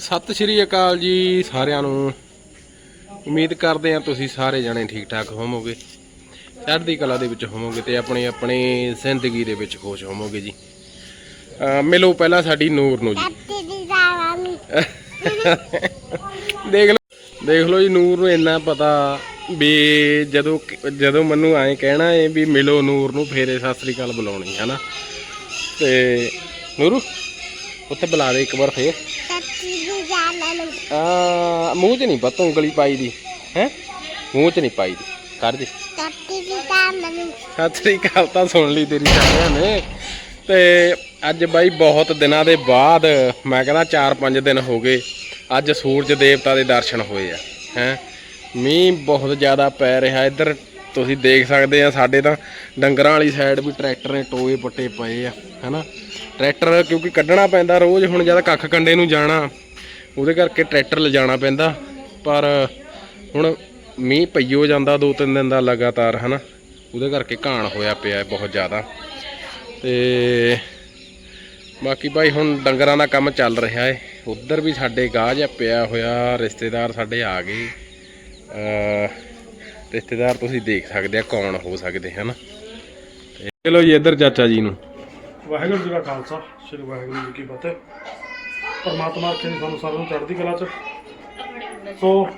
ਸਤਿ ਸ਼੍ਰੀ ਅਕਾਲ ਜੀ ਸਾਰਿਆਂ ਨੂੰ। ਉਮੀਦ ਕਰਦੇ ਹਾਂ ਤੁਸੀਂ ਸਾਰੇ ਜਣੇ ਠੀਕ ਠਾਕ ਹੋਵੋਗੇ। ਚੜ੍ਹਦੀ ਕਲਾ ਦੇ ਵਿੱਚ ਹੋਵੋਗੇ ਤੇ ਆਪਣੀ ਆਪਣੀ ਜ਼ਿੰਦਗੀ ਦੇ ਵਿੱਚ ਖੁਸ਼ ਹੋਵੋਗੇ ਜੀ। ਮਿਲੋ ਪਹਿਲਾਂ ਸਾਡੀ ਨੂਰ ਨੂੰ ਜੀ। ਦੇਖ ਲਓ ਦੇਖ ਲਓ ਜੀ ਨੂਰ ਨੂੰ ਇੰਨਾ ਪਤਾ ਵੀ ਜਦੋਂ ਜਦੋਂ ਮੈਨੂੰ ਐਂ ਕਹਿਣਾ ਹੈ ਵੀ ਮਿਲੋ ਨੂਰ ਨੂੰ ਫੇਰੇ ਸਤਿ ਸ੍ਰੀ ਅਕਾਲ ਬੁਲਾਉਣੀ ਹੈ ਨਾ ਤੇ ਨੂਰੂ ਉੱਥੇ ਬੁਲਾ ਦੇ ਇੱਕ ਵਾਰ ਫੇਰ। ਆ ਮੂੰਹ 'ਚ ਨਹੀਂ ਪਤਾ ਉਂਗਲੀ ਪਾਈ ਦੀ। ਹੈ? ਮੂੰਹ 'ਚ ਨਹੀਂ ਪਾਈ ਦੀ। ਕਰ ਦੇ। ਸਤਿ ਸ੍ਰੀ ਅਕਾਲ, ਤਾਂ ਸੁਣ ਲਈ ਤੇਰੀ ਸਾਰਿਆਂ ਨੇ। ਤੇ ਅੱਜ ਬਾਈ ਬਹੁਤ ਦਿਨਾਂ ਦੇ ਬਾਅਦ, ਮੈਂ ਕਹਿੰਦਾ 4-5 ਦਿਨ ਹੋ ਗਏ, ਅੱਜ ਸੂਰਜ ਦੇਵਤਾ ਦੇ ਦਰਸ਼ਨ ਹੋਏ ਆ। ਹੈ? ਮੀਂਹ ਬਹੁਤ ਜ਼ਿਆਦਾ ਪੈ ਰਿਹਾ, ਇੱਧਰ ਤੁਸੀਂ ਦੇਖ ਸਕਦੇ ਆ, ਸਾਡੇ ਤਾਂ ਡੰਗਰਾਂ ਵਾਲੀ ਸਾਈਡ ਵੀ ਟਰੈਕਟਰ ਨੇ ਟੋਏ ਪੱਟੇ ਪਏ ਆ, ਹੈਨਾ? ਟਰੈਕਟਰ ਕਿਉਂਕਿ ਕੱਢਣਾ ਪੈਂਦਾ, ਰੋਜ਼ ਹੁਣ ਜਦ ਕੱਖ ਕੰਡੇ ਨੂੰ ਜਾਣਾ ਉਹਦੇ ਕਰਕੇ ਟਰੈਕਟਰ ਲਿਜਾਣਾ ਪੈਂਦਾ, ਪਰ ਹੁਣ ਮੀਂਹ ਪਈਓ ਜਾਂਦਾ ਦੋ ਤਿੰਨ ਦਿਨ ਦਾ ਲਗਾਤਾਰ, ਹਨਾ? ਉਹਦੇ ਕਰਕੇ ਘਾਣ ਹੋਇਆ ਪਿਆ ਬਹੁਤ ਜ਼ਿਆਦਾ। ਤੇ ਬਾਕੀ ਭਾਈ ਹੁਣ ਡੰਗਰਾਂ ਦਾ ਕੰਮ ਚੱਲ ਰਿਹਾ ਹੈ। ਉੱਧਰ ਵੀ ਸਾਡੇ ਗਾਹ ਜਿਹਾ ਪਿਆ ਹੋਇਆ, ਰਿਸ਼ਤੇਦਾਰ ਸਾਡੇ ਆ ਗਏ। ਰਿਸ਼ਤੇਦਾਰ ਤੁਸੀਂ ਦੇਖ ਸਕਦੇ ਆ ਕੌਣ ਹੋ ਸਕਦੇ, ਹਨ? ਤੇ ਚਲੋ ਜੀ, ਇੱਧਰ ਚਾਚਾ ਜੀ ਨੂੰ। ਵਾਹਿਗੁਰੂ ਜੀ ਕਾ ਖਾਲਸਾ, ਸ੍ਰੀ ਵਾਹਿਗੁਰੂ ਜੀ ਕੀ ਫਤਿਹ। ਪਰਮਾਤਮਾ ਰੱਖੇ ਸਾਨੂੰ ਸਾਰਿਆਂ ਨੂੰ ਚੜ੍ਹਦੀ ਕਲਾ ਚ। ਸੋ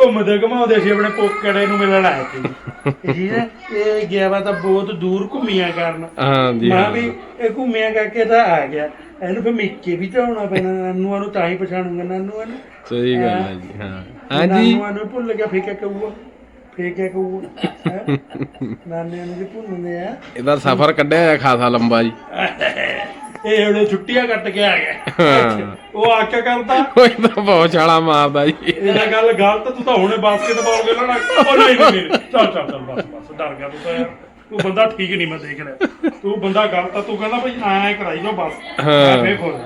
ਘੁੰਮਦੇ ਘਮਾਉਂਦੇ ਸੀ ਆਪਣੇ ਪੋਕੜੇ ਨੂੰ ਮਿਲਣ ਆਏ ਸੀ। ਜੀ ਇਹ ਗਿਆ ਵਾ ਤਾਂ ਬਹੁਤ ਦੂਰ ਘੁੰਮੀਆਂ ਕਰਨ। ਹਾਂ ਜੀ ਮੈਂ ਵੀ ਇਹ ਘੁੰਮਿਆ ਕਰਕੇ ਤਾਂ ਆ ਗਿਆ। ਇਹਨੂੰ ਫਿਰ ਮਿੱਕੇ ਵੀ ਧਾਉਣਾ ਪੈਣਾ ਨਾਨੂਆਂ ਨੂੰ ਤਾਂ ਹੀ ਪਛਾਣੂਗਾ ਨਾਨੂਆਂ ਨੂੰ। ਸਹੀ ਗੱਲ ਹੈ? ਜੀ ਹਾਂ। ਹਾਂਜੀ। ਨਾਨੂਆਂ ਨੂੰ ਭੁੱਲ ਗਿਆ ਫੇਕਿਆ ਕਹੂਗਾ? ਫੇਕਿਆ ਕਹੂਗਾ? ਹੈਂ? ਨਾਨਿਆਂ ਨੂੰ ਵੀ ਭੁੱਲਦੇ ਆ। ਇਹਦਾ ਸਫ਼ਰ ਕੱਢਿਆ ਹੈ ਖਾਸਾ ਲੰਬਾ ਜੀ। ਇਹ ਉਹਨੇ ਛੁੱਟੀਆਂ ਕੱਟ ਕੇ ਆ ਗਿਆ। ਉਹ ਆ ਕੇ ਕਰਦਾ ਕੋਈ ਤਾਂ ਬਹੁਤ ਛਾਲਾ ਮਾਰਦਾ ਜੀ। ਇਹਦਾ ਗੱਲ ਗਲਤ ਤੂੰ ਤਾਂ ਹੁਣੇ ਬਾਸਕਟਬਾਲ ਖੇਲਣਾ ਉਹ ਨਹੀਂ ਨਹੀਂ ਚੱਲ ਚੱਲ ਚੱਲ ਬਸ ਬਸ ਡਰ ਗਿਆ ਤੂੰ ਤਾਂ ਯਾਰ। ਤੂੰ ਬੰਦਾ ਠੀਕ ਨਹੀਂ ਮੈਂ ਦੇਖ ਲਿਆ ਤੂੰ ਬੰਦਾ ਗਲਤ ਆ ਤੂੰ ਕਹਿੰਦਾ ਭਾਈ ਐਂ ਕਰਾਈ ਜਾ ਬਸ। ਹਾਂ। ਫੇਰ ਖੋਲ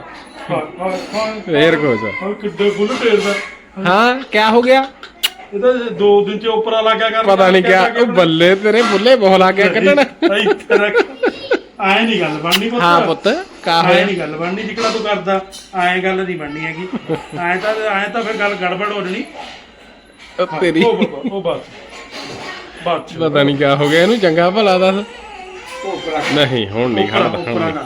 ਫੇਰ ਹਾਂ ਕਿੱਡੇ ਬੁੱਲ ਟੇਰਦਾ ਹਾਂ ਕੀ ਹੋ ਗਿਆ? ਇਹਦਾ ਦੋ ਦਿਨ ਚ ਉੱਪਰ ਆ ਗਿਆ ਕਰ ਪਤਾ ਨਹੀਂ ਕਿਆ ਉਹ ਬੱਲੇ ਤੇਰੇ ਬੁੱਲੇ ਬਹੁਤ ਲਾ ਕੇ ਕੱਢਣ। ਇੱਥੇ ਰੱਖ। ਐ ਨਹੀਂ ਗੱਲ ਬਣਨੀ ਪੁੱਤ। ਹਾਂ ਪੁੱਤ ਕਾ ਹੋਇਆ ਨਹੀਂ ਗੱਲ ਬਣਨੀ ਜਿਕੜਾ ਤੂੰ ਕਰਦਾ ਐ ਗੱਲ ਨਹੀਂ ਬਣਨੀ ਹੈਗੀ। ਐ ਤਾਂ ਐ ਤਾਂ ਫਿਰ ਗੱਲ ਗੜਬੜ ਹੋ ਜਣੀ। ਉਹ ਤੇਰੀ। ਉਹ ਬਸ ਉਹ ਬਸ ਬਸ ਪਤਾ ਨਹੀਂ ਕਿਆ ਹੋ ਗਿਆ ਇਹਨੂੰ ਚੰਗਾ ਭਲਾ ਦੱਸ। ਨਹੀਂ ਹੁਣ ਨਹੀਂ ਖੜਦਾ ਹੁਣ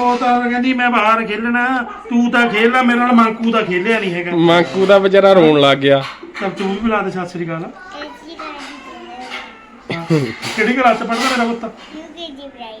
ਉਹ ਤਾਂ ਕਹਿੰਦੀ ਮੈਂ ਬਾਹਰ ਖੇਲਣਾ ਤੂੰ ਤਾਂ ਖੇਲਣਾ ਮੇਰੇ ਨਾਲ ਮਾਂਕੂ ਤਾਂ ਖੇਲਿਆ ਨਹੀਂ ਹੈਗਾ। ਮਾਂਕੂ ਦਾ ਵਿਚਾਰਾ ਰੋਣ ਲੱਗ ਗਿਆ। ਤਾਂ ਤੂੰ ਵੀ ਬੁਲਾ ਦੇ ਸਤਿ ਸ੍ਰੀ ਅਕਾਲ। ਦਾ ਕਿਹੜੀ ਕਲਾਸ ਚ ਪੜਦਾ ਮੇਰਾ ਪੁੱਤ? ਯੂਕੇ ਜੀ ਬ੍ਰਾਈ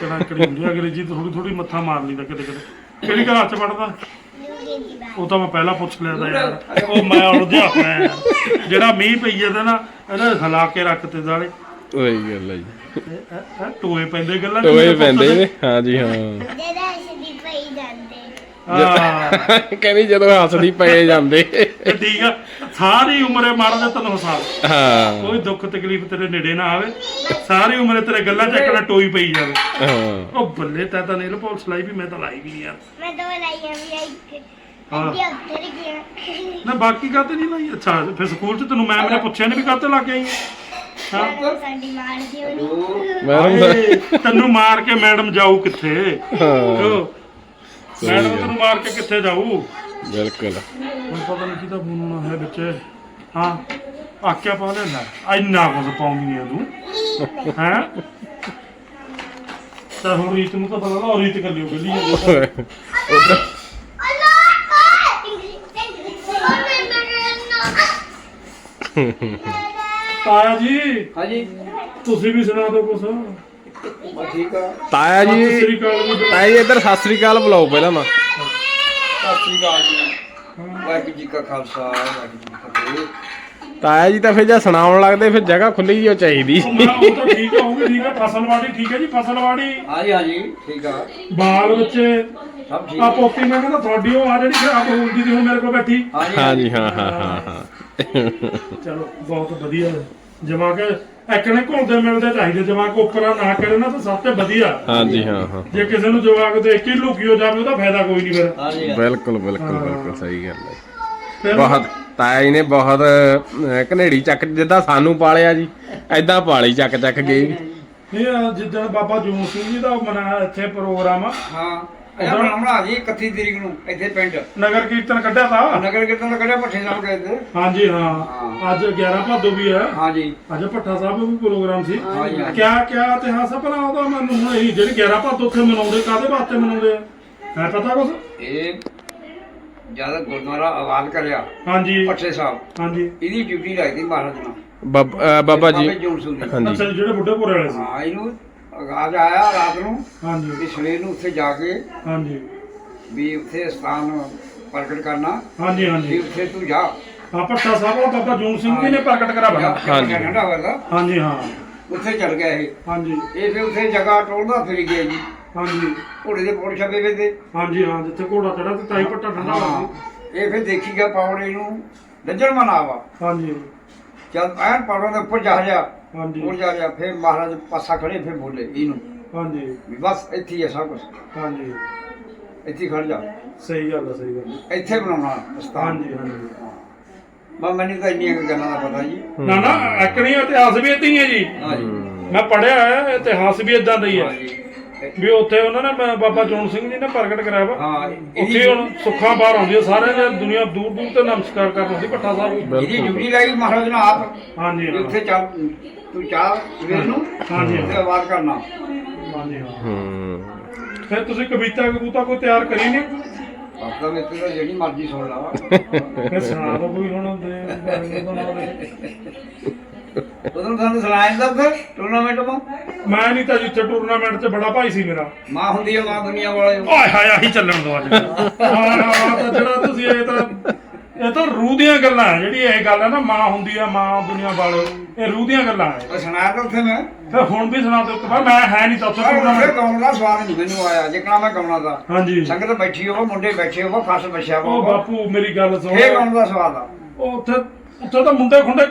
ਕਿਹੜਾ ਐਕੜੀ ਹੁੰਦੀ ਆ ਅੰਗਰੇਜ਼ੀ ਥੋੜੀ ਥੋੜੀ ਮੱਥਾ ਮਾਰ ਲਈਦਾ ਕਿਤੇ ਕਿਤੇ। ਕਿਹੜੀ ਕਲਾਸ 'ਚ ਪੜਦਾ ਜੀ ਉਹ ਤਾਂ ਮੈਂ ਪਹਿਲਾਂ ਪੁੱਛ ਲਿਆ ਤਾਂ ਯਾਰ। ਉਹ ਮੈਂ ਉਲਝਿਆ ਹੋਇਆ ਯਾਰ। ਜਿਹੜਾ ਮੀਂਹ ਪਈ ਜਾਂਦਾ ਨਾ ਇਹਨੇ ਹਿਲਾ ਕੇ ਰੱਖਤੇ ਦਾਲੇ ਉਹੀ ਗੱਲ ਹੈ ਜੀ। ਟੋਏ ਪੈਂਦੇ ਗੱਲਾਂ ਟੋਏ ਪੈਂਦੇ ਦੇ। ਨੇ। ਹਾਂਜੀ ਹਾਂ। ਜਿਹੜਾ ਅਸ਼ਦੀ ਪਈ ਜਾਂਦੇ। ਹਾਂ। ਕਹਿੰਦੀ ਜਦੋਂ ਹੱਸਦੀ ਪਏ ਜਾਂਦੇ। ਤੇ ਠੀਕ ਆ। ਸਾਰੀ ਉਮਰੇ ਮਾਰਦੇ ਤੈਨੂੰ ਹਸਾ ਹਾਂ। ਕੋਈ ਦੁੱਖ ਤਕਲੀਫ ਤੇਰੇ ਨੇੜੇ ਨਾ ਆਵੇ। ਸਾਰੀ ਉਮਰੇ ਤੇਰੇ ਗੱਲਾਂ 'ਚ ਇੱਕ ਟੋਈ ਪਈ ਜਾਵੇ। ਹਾਂ। ਉਹ ਬੱਲੇ ਤਾਂ ਤਾਂ ਨੇਲ ਪਾਲਿਸ਼ ਲਾਈ ਵੀ ਮੈਂ ਤਾਂ ਲਾਈ ਵੀ ਨਹੀਂ ਯਾਰ। ਮੈਂ ਦੋ ਲਾਈਆਂ ਵੀ ਆ ਇੱਕ ਨਾ ਬਾਕੀ ਕਾਤੇ ਨਹੀਂ ਲਾਈ? ਅੱਛਾ ਫਿਰ ਸਕੂਲ 'ਚ ਤੈਨੂੰ ਮੈਮ ਨੇ ਪੁੱਛਿਆ ਨਹੀਂ ਵੀ ਕਾਤੇ ਲਾ ਕੇ ਆਈ ਹੈ? ਸਾਡੀ ਮਾਰ ਮੈਡਮ ਤੈਨੂੰ ਮਾਰ ਕੇ ਮੈਡਮ ਜਾਊ ਕਿੱਥੇ? ਹਾਂ। ਮੈਡਮ ਤੈਨੂੰ ਮਾਰ ਕੇ ਕਿੱਥੇ ਜਾਊ? ਬਿਲਕੁਲ। ਹੁਣ ਪਤਾ ਨਹੀਂ ਕਿਹਦਾ ਫੋਨ ਆਉਣਾ ਹੈ ਵਿੱਚ। ਹਾਂ ਆਕਿਆ ਪਾ ਲੈਣਾ ਇੰਨਾ ਕੁਝ ਪਾਉਂਦੀ ਆ ਤੂੰ। ਹੈ? ਤਾਂ ਹੁਣ ਰੀਤ ਨੂੰ ਤਾਂ ਪਤਾ ਨਾ ਉਹ ਰੀਤ ਕਰ ਲਿਓ ਗੱਲੀ ਉਧਰ ਤਾਇਆ ਜੀ ਹਾਂਜੀ। ਤੁਸੀਂ ਵੀ ਸੁਣਾ ਦਿਓ ਕੁਛ। ਬਸ ਠੀਕ ਆ। ਤਾਇਆ ਸਤਿ ਜੀ ਸ੍ਰੀ ਅਕਾਲ। ਤਾਇਆ ਜੀ ਇੱਧਰ ਸਤਿ ਸ੍ਰੀ ਅਕਾਲ ਬੁਲਾਓ ਪਹਿਲਾਂ ਤਾਂ। ਸਤਿ ਸ੍ਰੀ ਅਕਾਲ ਜੀ। ਵਾਹਿਗੁਰੂ ਜੀ ਕਾ ਖਾਲਸਾ ਵਾਹਿਗੁਰੂ ਜੀ ਕੀ ਫਤਿਹ। ਤਾਇਆ ਜੀ ਤਾਂ ਫਿਰ ਜੇ ਸੁਣਾਉਣ ਲੱਗਦੇ ਫਿਰ ਜਗ੍ਹਾ ਖੁੱਲੀ ਜਿਹੀ ਚਾਹੀਦੀ। ਉਹ ਮੈਂ ਉਹ ਤਾਂ ਠੀਕ ਆ ਉਹ ਵੀ ਠੀਕ ਆ। ਫਸਲਵਾੜੀ ਠੀਕ ਹੈ ਜੀ ਫਸਲਵਾੜੀ? ਹਾਂਜੀ ਹਾਂਜੀ ਠੀਕ ਆ। ਬਾਲ ਬੱਚੇ ਸਭ ਠੀਕ ਆ ਆ। ਪੋਤੀ ਮੈਂ ਕਹਿੰਦਾ ਤੁਹਾਡੀ ਉਹ ਆ ਜਿਹੜੀ ਖਰਾਬ ਹੁੰਦੀ ਸੀ ਹੁਣ ਮੇਰੇ ਕੋਲ ਬੈਠੀ। ਹਾਂਜੀ ਹਾਂ ਹਾਂ ਹਾਂ। ਚਲੋ ਬਹੁਤ ਵਧੀਆ। ਜਮਾ ਕੇ ਐਕਣੇ ਘੁਲਦੇ ਮਿਲਦੇ ਚਾਹੀਦੇ? ਜਮਾ ਕੋ ਉੱਪਰਾਂ ਨਾ ਕਰੇ ਨਾ ਤਾਂ ਸਭ ਤੋਂ ਵਧੀਆ। ਹਾਂਜੀ ਹਾਂ ਹਾਂ। ਜੇ ਕਿਸੇ ਨੂੰ ਜਵਾਕ ਦੇਖ ਕੇ ਲੁਕੀ ਹੋ ਜਾਵੇ ਉਹਦਾ ਫਾਇਦਾ ਕੋਈ ਨਹੀਂ ਫਿਰ। ਹਾਂਜੀ ਬਿਲਕੁਲ ਬਿਲਕੁਲ ਬਿਲਕੁਲ ਸਹੀ ਗੱਲ ਹੈ। ਬਹੁਤ ਤਾਇਆ ਜੀ ਨੇ ਬਹੁਤ ਘਨੇੜੀ ਚੱਕ ਜਿੱਦਾਂ ਸਾਨੂੰ ਪਾਲਿਆ ਜੀ ਐਦਾਂ ਪਾਲੀ ਚੱਕ ਚੱਕ ਗਏ ਇਹ ਜਿੱਦਣ ਬਾਬਾ ਜੂਨ ਸਿੰਘ ਜੀ ਦਾ ਮਨਾਇਆ ਇੱਥੇ ਪ੍ਰੋਗਰਾਮ ਆ ਹਾਂ। ਇਹ ਬਣਾਉਣਾ ਜੀ 31 ਤਰੀਕ ਨੂੰ ਇੱਥੇ ਪਿੰਡ। ਨਗਰ ਕੀਰਤਨ ਕੱਢਿਆ ਤਾ? ਨਗਰ ਕੀਰਤਨ ਦਾ ਕੱਢਿਆ ਪੱਠੇ ਸਾਹਿਬ ਗਏ ਤੇ। ਹਾਂਜੀ ਹਾਂ। ਅੱਜ 11 ਭਾਦੋ ਵੀ ਹੈ। ਹਾਂਜੀ। ਅੱਜ ਭੱਠਾ ਸਾਹਿਬ ਵੀ ਪ੍ਰੋਗਰਾਮ ਸੀ। ਕਿਆ ਕਿਆ ਇਤਿਹਾਸ ਆ ਭਲਾ ਉਹਦਾ? ਮੈਨੂੰ ਹੁਣ ਇਹ ਜਿਹੜੀ 11 ਭਾਦੋ ਉੱਥੇ ਮਨਾਉਂਦੇ ਕਾਦੇ ਵਾਸਤੇ ਮਨਾਉਂਦੇ ਆ? ਹੈ ਪਤਾ ਕੁਛ? ਇਹ ਜ਼ਿਆਦਾ ਗੁਰਦੁਆਰਾ ਆਵਾਜ਼ ਕਰਿਆ ਹਾਂਜੀ। ਪੱਠੇ ਸਾਹਿਬ। ਹਾਂਜੀ। ਇਹਦੀ ਡਿਊਟੀ ਲੱਗਦੀ ਮਹਾਰਾਜ ਨਾਲ ਬਾਬ- ਜੀ। ਅੱਛਾ ਜਿਹੜੇ ਬੁੱਢੇ ਪੁਰੇ ਵਾਲੇ ਸੀ। ਹਾਂ ਇਹਨੂੰ ਆਵਾਜ਼ ਆਇਆ ਰਾਤ ਨੂੰ ਹਾਂਜੀ। ਵੀ ਸਵੇਰ ਨੂੰ ਉੱਥੇ ਜਾ ਕੇ ਹਾਂਜੀ। ਵੀ ਉੱਥੇ ਸਥਾਨ ਪ੍ਰਗਟ ਕਰਨਾ। ਹਾਂਜੀ ਵੀ ਹਾਂਜੀ ਉੱਥੇ ਤੂੰ ਜਾ। ਭੱਠਾ ਸਾਹਿਬ ਉਹ ਬਾਬਾ ਜੂਨ ਸਿੰਘ ਜੀ ਨੇ ਪ੍ਰਗਟ ਕਰਾ ਬਣਾ। ਹਾਂਜੀ। ਠੰਡਾ ਹੋਇਆ ਹਾਂਜੀ ਹਾਂ। ਉੱਥੇ ਚਲ ਗਿਆ ਇਹ। ਹਾਂਜੀ। ਇਹ ਫਿਰ ਉੱਥੇ ਜਗ੍ਹਾ ਟੋਲਦਾ ਫਿਰ ਗਿਆ ਜੀ। ਹਾਂਜੀ। ਘੋੜੇ ਦੇ ਪੌੜ ਛਪੇ ਵੇ ਤੇ। ਹਾਂਜੀ ਹਾਂ ਜਿੱਥੇ ਘੋੜਾ ਚੜਾ ਤੇ ਤਾਈ ਭੱਟਾ ਠੰਡਾ ਹਾਂ ਸੀ ਇਹ ਫਿਰ ਦੇਖੀ ਗਿਆ ਪੌੜੇ ਨੂੰ। ਲੱਜਣ ਮਨਾਵਾ ਹਾਂਜੀ। ਜਦ ਐਨ ਪੌੜਾਂ ਦੇ ਉੱਪਰ ਜਾ ਜਾ। ਹਾਂਜੀ। ਉੱਪਰ ਜਾ ਜਾ ਫਿਰ ਮਹਾਰਾਜ ਪਾਸਾ ਖੜੇ ਫਿਰ ਬੋਲੇ ਇਹਨੂੰ। ਹਾਂਜੀ। ਵੀ ਬਸ ਇੱਥੇ ਹੀ ਹੈ ਸਭ ਕੁਝ ਹਾਂਜੀ। ਇੱਥੇ ਹੀ ਖੜ ਜਾ। ਸਹੀ ਗੱਲ ਹੈ ਸਹੀ ਗੱਲ ਹੈ। ਇੱਥੇ ਬਣਾਉਣਾ ਸਥਾਨ ਹਾਂਜੀ ਹਾਂਜੀ। ਬਸ ਮੈਨੂੰ ਤਾਂ ਇੰਨੀਆਂ ਕੁ ਗੱਲਾਂ ਦਾ ਪਤਾ ਜੀ। ਨਾ ਨਾ ਐਕਣੀ ਇਤਿਹਾਸ ਵੀ ਏਦਾਂ ਹੀ ਹੈ ਜੀ। ਹਾਂਜੀ। ਮੈਂ ਪੜਿਆ ਹੈ ਇਤਿਹਾਸ ਵੀ ਇਦਾਂ ਦਾ ਹੀ ਹੈ। ਹਾਂਜੀ। ਵੀ ਉੱਥੇ ਉਹਨਾਂ ਨੇ ਬ- ਬਾਬਾ ਜੋਨ ਸਿੰਘ ਜੀ ਨੇ ਪ੍ਰਗਟ ਕਰਾਇਆ ਵਾ। ਹਾਂ ਉੱਥੇ ਹੁਣ ਸੁੱਖਾਂ ਬਾਹਰ ਆਉਂਦੀ ਹੈ ਸਾਰੇ ਨੇ ਦੁਨੀਆ ਦੂਰ ਦੂਰ ਤੇ ਨਮਸਕਾਰ ਕਰਨ ਸੀ ਭੱਠਾ ਸਾਹਿਬ। ਇਹਦੀ ਡਿਊਟੀ ਲਾਈ ਮਹਾਰਾਜ ਨੇ ਆਪ। ਹਾਂਜੀ ਵੀ ਹਾਂ ਉੱਥੇ ਚੱਲ। ਤੂੰ ਚਾਹ ਸਵੇਰ ਨੂੰ ਹਾਂਜੀ ਹਾਂ ਆਵਾਜ਼ ਕਰਨਾ। ਹਾਂਜੀ ਹਾਂ। ਹੂੰ। ਫਿਰ ਤੁਸੀਂ ਕਵਿਤਾ ਕਬੂਤਾ ਕੋਈ ਤਿਆਰ ਕਰੀ ਨਹੀਂ? ਆਪਦਾ ਵਿੱਚ ਤਾਂ ਜਿਹੜੀ ਮਰਜ਼ੀ ਸੁਣ ਲਾ। ਫਿਰ ਸੁਣਾ ਦੋ ਕੋਈ ਹੁਣ ਦੇ ਬਾਰੇ ਦਾ ਨਾਮ ਦੇ। ਉਦੋਂ ਤੁਹਾਨੂੰ ਸੁਣਾਇਆ ਜਾਂਦਾ ਉੱਥੇ ਟੂਰਨਾਮੈਂਟ ਤੋਂ। ਮੈਂ ਨਹੀਂ ਤਾਂ ਜਿੱਥੇ ਟੂਰਨਾਮੈਂਟ 'ਚ ਬੜਾ ਭਾਈ ਸੀ ਮੇਰਾ। ਮਾਂ ਹੁੰਦੀ ਹੈ ਮਾਂ ਦੁਨੀਆ ਵਾਲੇ। ਓਏ ਹਾਏ ਆਹੀ ਚੱਲਣ ਦੋ ਅੱਜ। ਹਾਂ ਹਾਂ ਤਾਂ ਜਿਹੜਾ ਤੁਸੀਂ ਇਹ ਤਾਂ ਇਹ ਤਾਂ ਰੂਹ ਦੀਆਂ ਗੱਲਾਂ ਹੈ ਜਿਹੜੀ ਇਹ ਗੱਲ ਹੈ ਨਾ ਮਾਂ ਹੁੰਦੀ ਆ ਮਾਂ ਦੁਨੀਆ ਵਾਲੇ ਇਹ ਰੂਹ ਦੀਆਂ ਗੱਲਾਂ ਹੈ ਉਹ ਸੁਣਾਇਆ ਤਾਂ ਉੱਥੇ ਮੈਂ। ਫਿਰ ਹੁਣ ਵੀ ਸੁਣਾ ਦਿਓ ਵਾਰ ਮੈਂ ਹੈ ਨਹੀਂ ਤਾਂ ਉੱਥੇ ਉੱਥੇ ਟੂਰਨਾਮੈਂਟ ਗਾਉਣ ਦਾ ਸਵਾਦ ਨਹੀਂ ਮੈਨੂੰ ਆਇਆ ਜਿਕਣਾ ਮੈਂ ਗਾਉਣਾ ਦਾ ਹਾਂਜੀ। ਸੰਗਤ ਬੈਠੀ ਹੋਵੋ ਮੁੰਡੇ ਬੈਠੇ ਹੋਵੋ ਫਸ ਬੈਠਿਆ ਉਹ ਹੋਵੋ। ਬਾਪੂ ਮੇਰੀ ਗੱਲ ਸੁਣ। ਇਹ ਗਾਉਣ ਦਾ ਸਵਾਦ ਆ। ਉਹ ਉੱਥੇ ਉੱਥੇ ਤਾਂ ਮੁੰਡੇ ਖੁੰਡੇ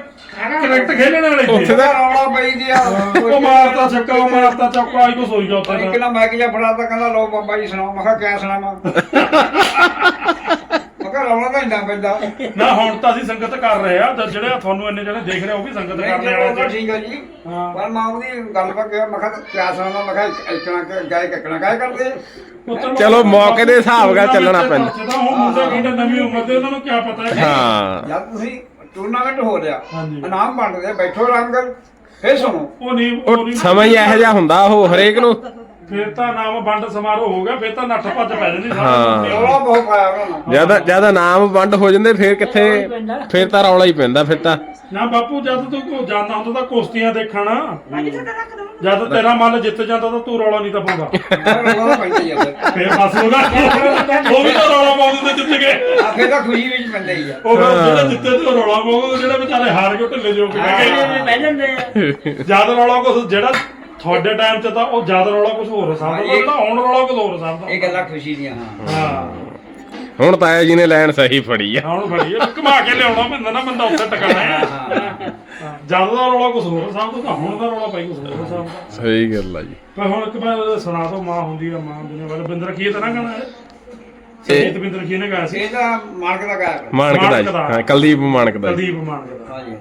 ਕਰੈਕਟ ਖੇਲਣ ਵਾਲੇ ਉੱਥੇ ਸੀ ਤਾਂ- ਰੌਲਾ ਪਈ ਗਿਆ ਉਹ ਮਾਰਤਾ ਛੱਕਾ ਉਹ ਮਾਰਤਾ ਚੌਕਾ ਆਈ ਕੋ ਸੋਈ ਜਾ ਉੱਥੇ ਇੱਕ। ਨਾ ਮੈਕ ਜਾ ਫੜਾ ਤਾਂ ਕਹਿੰਦਾ ਲੋ ਬਾਬਾ ਜੀ ਸੁਣਾਓ। ਮੈਂ ਕਿਹਾ ਕਿਆ ਸੁਣਾਵਾਂ? ਰੌਲਾ ਪੈਂਦਾ। ਨਾ ਹੁਣ ਤਾਂ ਅਸੀਂ ਸੰਗਤ ਕਰ ਰਹੇ ਆ ਤੇ ਜਿਹੜੇ ਤੁਹਾਨੂੰ ਇੰਨੇ ਜਣੇ ਦੇਖ ਰਹੇ ਆ, ਉਹ ਵੀ ਸੰਗਤ ਨਹੀਂ ਕਰਨੇ ਚਲੋ ਉਹ ਤਾਂ ਵਾਲੇ ਸੀ ਠੀਕ ਹੈ ਜੀ। ਹਾਂ। ਪਰ ਮੈਂ ਉਹਦੀ ਗੱਲ ਪਾ ਕੇ ਮੈਂ ਕਿਹਾ ਕਿਆ ਸੁਣਾਵਾਂ ਮੈਂ ਕਿਹਾ ਇਕਣਾ ਗਾਇ ਕੱਕਣਾ ਗਾਇ ਕਰਦੇ ਚਲੋ ਮੌਕੇ ਦੇ ਹਿਸਾਬ ਨਾਲ ਚੱਲਣਾ ਪੈਂਦਾ। ਜਦੋਂ ਹੁਣ ਮੁੰਡੇ ਖੁੰਡੇ ਨਵੀਂ ਉਮਰ ਦੇ ਉਹਨਾਂ ਨੂੰ ਕੀ ਪਤਾ ਹੈ? ਹਾਂ। ਜਦ ਤੁਸੀਂ ਟੂਰਨਾਮੈਂਟ ਹੋ ਰਿਹਾ ਹਾਂਜੀ। ਇਨਾਮ ਵੰਡਦੇ ਆ, ਬੈਠੋ ਆਰਾਮ ਕਰ ਫੇਰ ਸੁਣੋ। ਉਹ ਨਹੀਂ ਉਹ ਉਹ ਨਹੀਂ ਸਮਾਂ ਹੀ ਇਹੋ ਜਿਹਾ ਹੁੰਦਾ ਉਹ ਹਰੇਕ ਨੂੰ ਫਿਰ ਤਾਂ ਨਾਮ ਵੰਡ ਸਮਾਰੋਹ ਹੋ ਗਿਆ ਫਿਰ ਤਾਂ ਨੱਠ ਭੱਜ ਪੈ ਜਾਂਦੀ ਹਾਂ। ਰੌਲਾ ਬਹੁਤ ਪਾਇਆ ਉਹਨਾਂ ਨੇ ਜ਼ਿਆਦਾ ਜ਼ਿਆਦਾ ਨਾਮ ਵੰਡ ਹੋ ਜਾਂਦੇ ਫਿਰ ਕਿੱਥੇ ਫਿਰ ਤਾਂ ਰੌਲਾ ਹੀ ਪੈਂਦਾ ਫਿਰ ਤਾਂ। ਨਾ ਬਾਪੂ ਜਦ ਤੂੰ ਕੋ ਜਾਂਦਾ ਹੁੰਦਾ ਤਾਂ ਕੁਸ਼ਤੀਆਂ ਦੇਖਣ। ਜਦ ਤੇਰਾ ਮੱਲ ਜਿੱਤ ਜਾਂਦਾ ਤਾਂ ਤੂੰ ਰੌਲਾ ਨਹੀਂ ਤਾਂ ਪਾਉਂਦਾ ਰੌਲਾ ਪੈਂਦਾ ਹੀ ਆ ਫਿਰ। ਫੇਰ ਬਸ ਉਹਦਾ ਉਹ ਵੀ ਤਾਂ ਰੌਲਾ ਪਾਉਂਦੇ ਤੇ ਜਿੱਤ ਗਏ ਆ ਫਿਰ ਤਾਂ ਖੁਸ਼ੀ ਵਿੱਚ ਪੈਂਦਾ ਹੀ ਆ। ਉਹ ਫਿਰ ਜਿਹੜੇ ਜਿੱਤੇ ਤੇ ਉਹ ਰੌਲਾ ਪਾਉਂਦੇ ਜਿਹੜੇ ਵਿਚਾਰੇ ਹਾਰ ਗਏ ਢਿੱਲੇ ਜੋ ਕੇ ਬਹਿ ਗਏ। ਜਦ ਰੌਲਾ ਕੁਛ ਜਿਹੜਾ ਤੁਹਾਡੇ ਟਾਈਮ 'ਚ ਤਾਂ ਉਹ ਜਦ ਰੌਲਾ ਕੁਝ ਹੋਰ ਹਿਸਾਬ ਦਾ ਇਹ- ਤਾਂ ਹੁਣ ਰੌਲਾ ਕੁਝ ਹੋਰ ਦਾ ਇਹ ਗੱਲਾਂ ਖੁਸ਼ੀ ਦੀਆਂ ਹਾਂ। ਹਾਂ। ਹੁਣ ਤਾਇਆ ਜੀ ਨੇ ਲੈਣ ਸਹੀ ਫੜੀ ਆ। ਹੁਣ ਫੜੀ ਆ, ਘੁਮਾ ਕੇ ਲਿਆਉਣਾ ਪੈਂਦਾ ਨਾ ਬੰਦਾ ਉੱਥੇ ਟਿਕਾਣਾ ਹੈ। ਜਦ ਦਾ ਰੌਲਾ ਕੁਝ ਹੋਰ ਦਾ ਤਾਂ ਹੁਣ ਦਾ ਰੌਲਾ ਪਈ ਕੁਝ ਹੋਰ ਦਾ ਸਹੀ ਗੱਲ ਆ ਜੀ। ਪਰ ਹੁਣ ਇੱਕ ਵਾਰ ਸੁਣਾ ਦੋ ਮਾਂ ਹੁੰਦੀ ਆ ਮਾਂ ਦੁਨੀਆ ਵਾਲੇ ਬਿੰਦਰ ਕੀ ਤਰ੍ਹਾਂ ਗਾਣਾ ਹੈ ਸੰਗੀਤ ਬਿੰਦਰ ਕੀ ਨੇ ਗਾਇਆ ਸੀ? ਇਹ ਤਾਂ ਮਾਲਕ ਦਾ ਗਾਇਆ। ਮਾਨਕ ਦਾ ਜੀ। ਹਾਂ ਕੁਲਦੀਪ ਮਾਨਕ ਦਾ ਜੀ। ਕੁਲਦੀਪ ਮਾਨਕ ਦਾ। ਹਾਂਜੀ